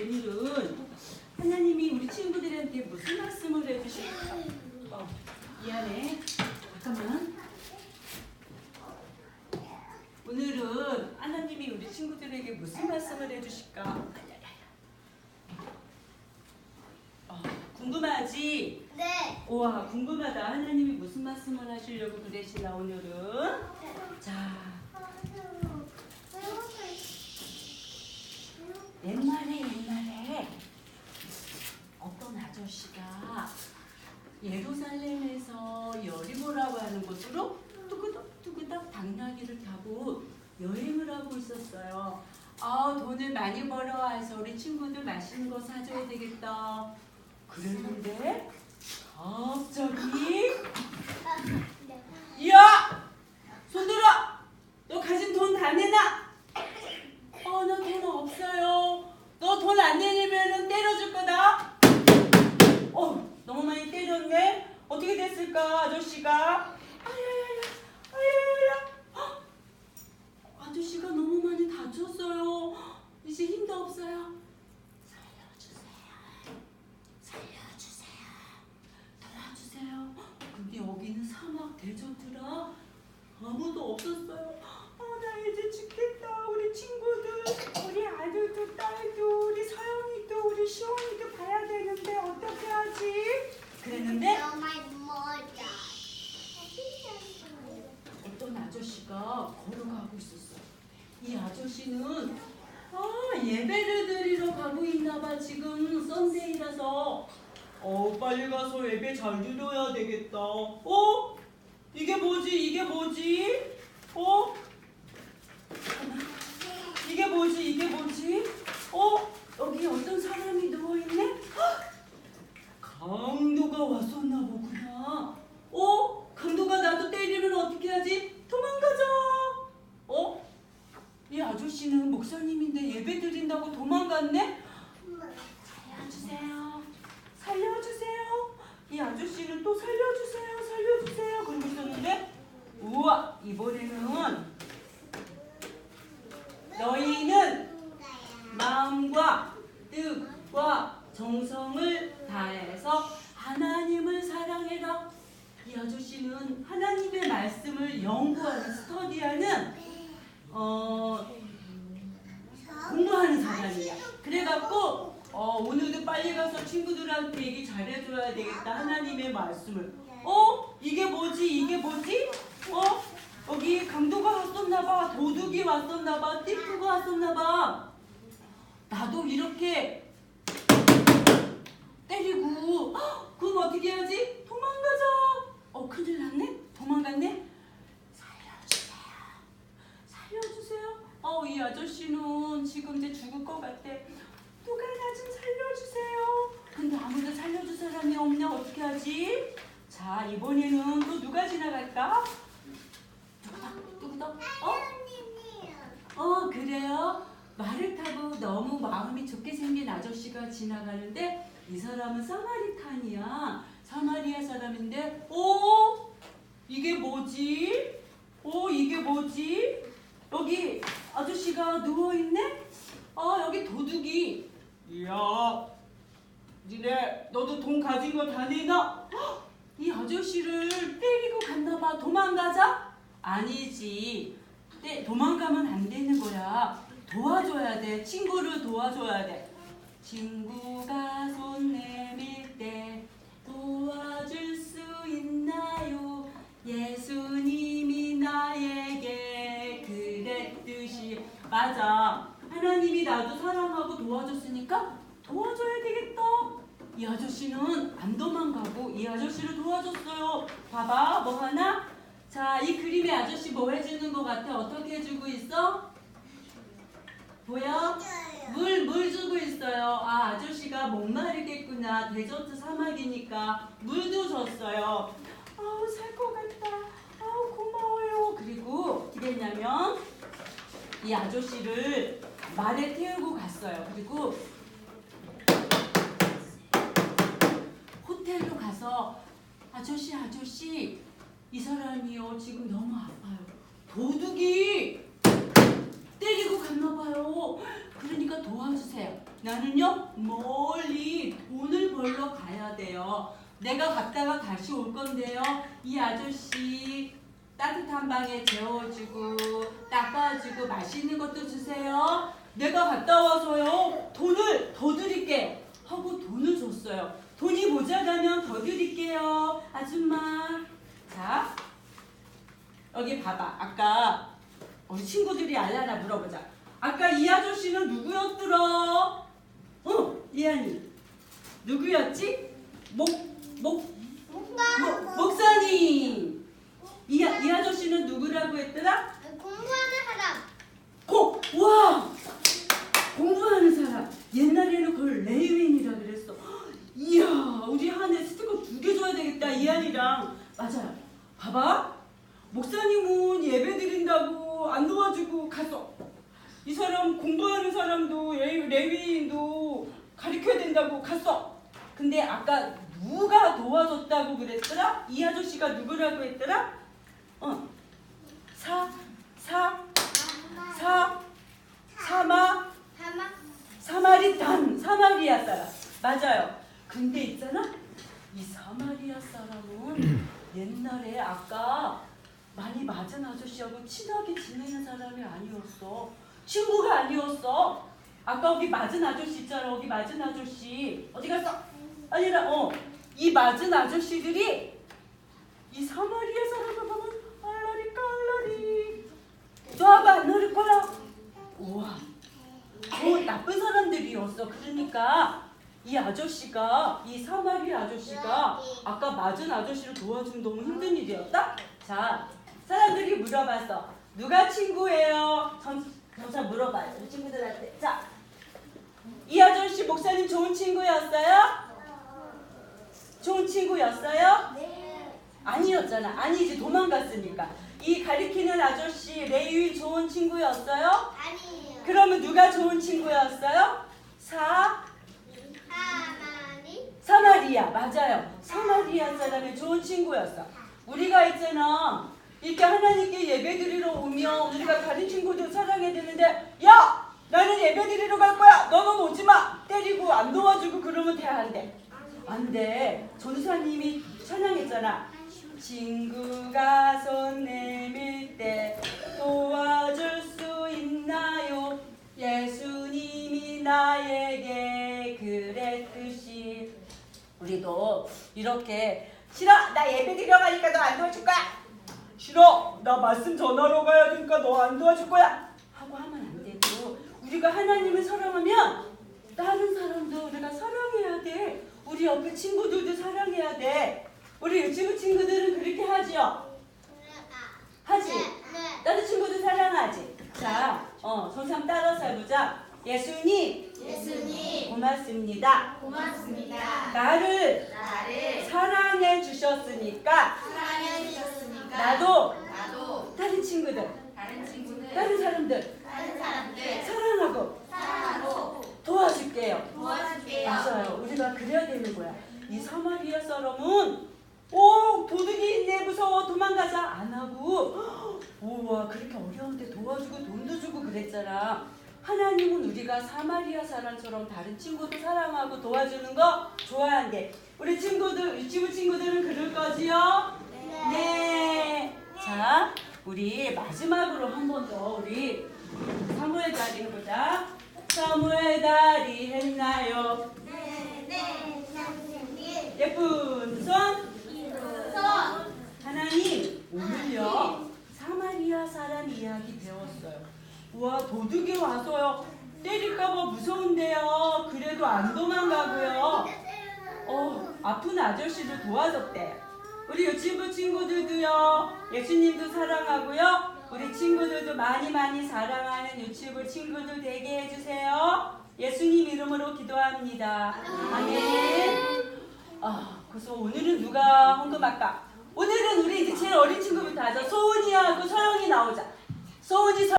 오늘은 하나님이 우리 친구들한테 무슨 말씀을 해주실까? 어, 미안해. 잠깐만. 오늘은 하나님이 우리 친구들에게 무슨 말씀을 해주실까? 어, 궁금하지? 네. 우와 궁금하다. 하나님이 무슨 말씀을 하시려고 그러시나 오늘은? 자 옛날에 옛날에 어떤 아저씨가 예루살렘에서 여리고라고 하는 곳으로 뚜그덕 뚜그덕 당나귀를 타고 여행을 하고 있었어요. 아 돈을 많이 벌어와서 우리 친구들 맛있는 거 사줘야 되겠다. 그랬는데 갑자기 야! 손들어! 너 가진 돈 다 내놔! 어, 나 돈 없어요. 너 돈 안 내리면 때려줄 거다. 어, 너무 많이 때렸네. 어떻게 됐을까, 아저씨가? 아야야야, 아야야야. 헉! 아저씨가 너무 많이 다쳤어요. 이제 힘도 없어요. 살려주세요. 살려주세요. 도와주세요. 근데 여기는 사막 대저트라 아무도 없었어요. 어, 나 이제 죽겠다. 우리 친구들, 우리 아들도 딸도, 우리 서영이도, 우리 시원이도 봐야 되는데 어떻게 하지? 그랬는데 어떤 아저씨가 걸어가고 있었어요. 이 아저씨는 아, 예배를 드리러 가고 있나 봐. 지금 썬데이라서 어, 빨리 가서 예배 잘 드려야 되겠다. 어? 이게 뭐지? 이게 뭐지? 어? 이게 뭐지? 이게 뭐지? 어? 여기 어떤 사람이 누워 있네? 강도가 왔었나 보구나. 어? 강도가 나도 때리면 어떻게 하지? 도망가자. 어? 이 아저씨는 목사님인데 예배 드린다고 도망갔네? 살려주세요. 살려주세요. 이 아저씨는 또 살려주세요. 살려주세요. 그러고 있었는데 우와 이번에는 너희는 마음과 뜻과 정성을 다해서 하나님을 사랑해라. 이 아저씨는 하나님의 말씀을 연구하는 스터디하는 어, 공부하는 사람이야. 그래갖고 어, 오늘도 빨리 가서 친구들한테 얘기 잘해줘야 되겠다. 하나님의 말씀을. 어? 이게 뭐지? 이게 뭐지? 어? 여기 강도가 왔었나봐. 도둑이 왔었나봐. 띠프가 왔었나봐. 나도 이렇게 때리고 헉, 그럼 어떻게 해야지? 도망가자. 어 큰일 났네. 도망갔네. 살려주세요. 살려주세요. 어, 이 아저씨는 지금 이제 죽을 것 같아. 누가 나 좀 살려주세요. 근데 아무도 살려줄 사람이 없냐? 어떻게 하지? 자, 이번에는 또 누가 지나갈까? 뚜구덕, 뚜구덕. 어? 어, 그래요? 말을 타고 너무 마음이 좋게 생긴 아저씨가 지나가는데 이 사람은 사마리탄이야. 사마리아 사람인데, 오, 이게 뭐지? 오, 이게 뭐지? 여기 아저씨가 누워 있네? 아, 여기 도둑이. 이야, 니네 너도 돈 가진 거 다 내놔? 헉, 이 아저씨를 때리고 갔나 봐. 도망가자? 아니지. 때 도망가면 안 되는 거야. 도와줘야 돼. 친구를 도와줘야 돼. 친구가 손내 듯이 맞아. 하나님이 나도 사랑하고 도와줬으니까 도와줘야 되겠다. 이 아저씨는 안 도망가고 이 아저씨를 도와줬어요. 봐봐, 뭐 하나? 자, 이 그림의 아저씨 뭐 해주는 것 같아? 어떻게 해주고 있어? 보여? 물, 물 주고 있어요. 아, 아저씨가 목마르겠구나. 데저트 사막이니까 물도 줬어요. 아우, 살 것 같다. 아우, 고마워요. 그리고 어떻게 했냐면, 이 아저씨를 말에 태우고 갔어요. 그리고 호텔로 가서 아저씨, 아저씨, 이 사람이요. 지금 너무 아파요. 도둑이 때리고 갔나 봐요. 그러니까 도와주세요. 나는요 멀리 돈을 벌러 가야 돼요. 내가 갔다가 다시 올 건데요. 이 아저씨 따뜻한 방에 재워주고 닦아주고 맛있는 것도 주세요. 내가 갔다 와서요 돈을 더 드릴게 하고 돈을 줬어요. 돈이 모자라면 더 드릴게요, 아줌마. 자 여기 봐봐. 아까 우리 친구들이 알라나 물어보자. 아까 이 아저씨는 누구였더라? 어, 리안이. 누구였지? 목, 목, 목, 목사님. 이, 아- 이 아저씨는 누구라고 했더라? 공부하는 사람. 고, 와! 공부하는 사람. 옛날에는 그걸 레이윈이라 그랬어. 이야, 우리 한해 스티커 두 개 줘야 되겠다, 이한이랑. 맞아요. 봐봐. 목사님은 예배 드린다고 안 도와주고 갔어. 이 사람 공부하는 사람도 레- 레위인도 가르쳐야 된다고 갔어. 근데 아까 누가 도와줬다고 그랬더라? 이 아저씨가 누구라고 했더라? 어. 사마. 사마리탄, 사마리아 사람. 맞아요. 근데 있잖아? 이 사마리아 사람은 옛날에 아까 많이 맞은 아저씨하고 친하게 지내는 사람이 아니었어. 친구가 아니었어. 아까 여기 맞은 아저씨 있잖아. 여기 맞은 아저씨. 어디 갔어? 아니라, 어. 이 맞은 아저씨들이 이 사마리아 사 사람들이었어. 그러니까 이 아저씨가 이 사마리 아저씨가 아까 맞은 아저씨를 도와주면 너무 힘든 일이었다. 자, 사람들이 물어봤어. 누가 친구예요? 전, 전사 물어봐요. 우리 친구들한테. 자, 이 아저씨 목사님 좋은 친구였어요? 좋은 친구였어요? 네. 아니었잖아. 아니지 도망갔으니까. 이 가리키는 아저씨 레위 좋은 친구였어요? 아니에요. 그러면 누가 좋은 친구였어요? 사 사마리. 맞아요. 사마리아 사람이 좋은 친구였어. 우리가 있잖아. 이렇게 하나님께 예배드리러 오면 우리가 다른 친구들 사랑해야 되는데 야 나는 예배드리러 갈 거야. 너는 오지 마. 때리고 안 도와주고 그러면 돼안 돼? 안 돼. 전사님이 찬양했잖아. 친구가 손 내밀 때 도와줄 우리도 이렇게 싫어? 나 예배 드려 가니까 너 안 도와줄 거야. 싫어. 나 말씀 전하러 가야 되니까 너 안 도와줄 거야. 하고 하면 안 되고 우리가 하나님을 사랑하면 다른 사람도 우리가 사랑해야 돼. 우리 옆에 친구들도 사랑해야 돼. 우리 유치부 친구들은 그렇게 하지요? 하지? 네. 네. 다른 친구들 사랑하지? 자 어, 선상 따라서 해보자 예수님 예수님 고맙습니다 고맙습니다. 나를 나를 사랑해 주셨으니까 사랑해 주셨으니까 나도 나도 다른 친구들, 다른 친구들 다른 사람들 다른 사람들 사랑하고 도와줄게요. 도와줄게요. 맞아요. 우리가 그래야 되는 거야. 이 사마리아 사람은 오 도둑이 있네 무서워 도망가자 안 하고 우와 그렇게 어려운데 도와주고 돈도 주고 그랬잖아. 하나님은 우리가 사마리아 사람처럼 다른 친구도 사랑하고 도와주는 거 좋아한대. 우리 친구들 유치부 친구들은 그럴 거지요? 네. 자, 우리 마지막으로 한 번 더 우리 사무엘 다리 해보자. 사무엘 다리 했나요? 네, 네, 선생님. 예쁜 손. 손. 하나님 오늘요 사마리아 사람 이야기 배웠어요. 우와 도둑이 와서요 때릴까봐 무서운데요. 그래도 안 도망가고요. 어 아픈 아저씨도 도와줬대. 우리 유치부 친구들도요 예수님도 사랑하고요. 우리 친구들도 많이 많이 사랑하는 유치부 친구들 되게 해주세요. 예수님 이름으로 기도합니다. 아멘. 아, 그래서 오늘은 누가 헌금할까? 오늘은 우리 이제 제일 어린 친구부터 하자. 소은이하고 서영이 나오자. 소은이, 서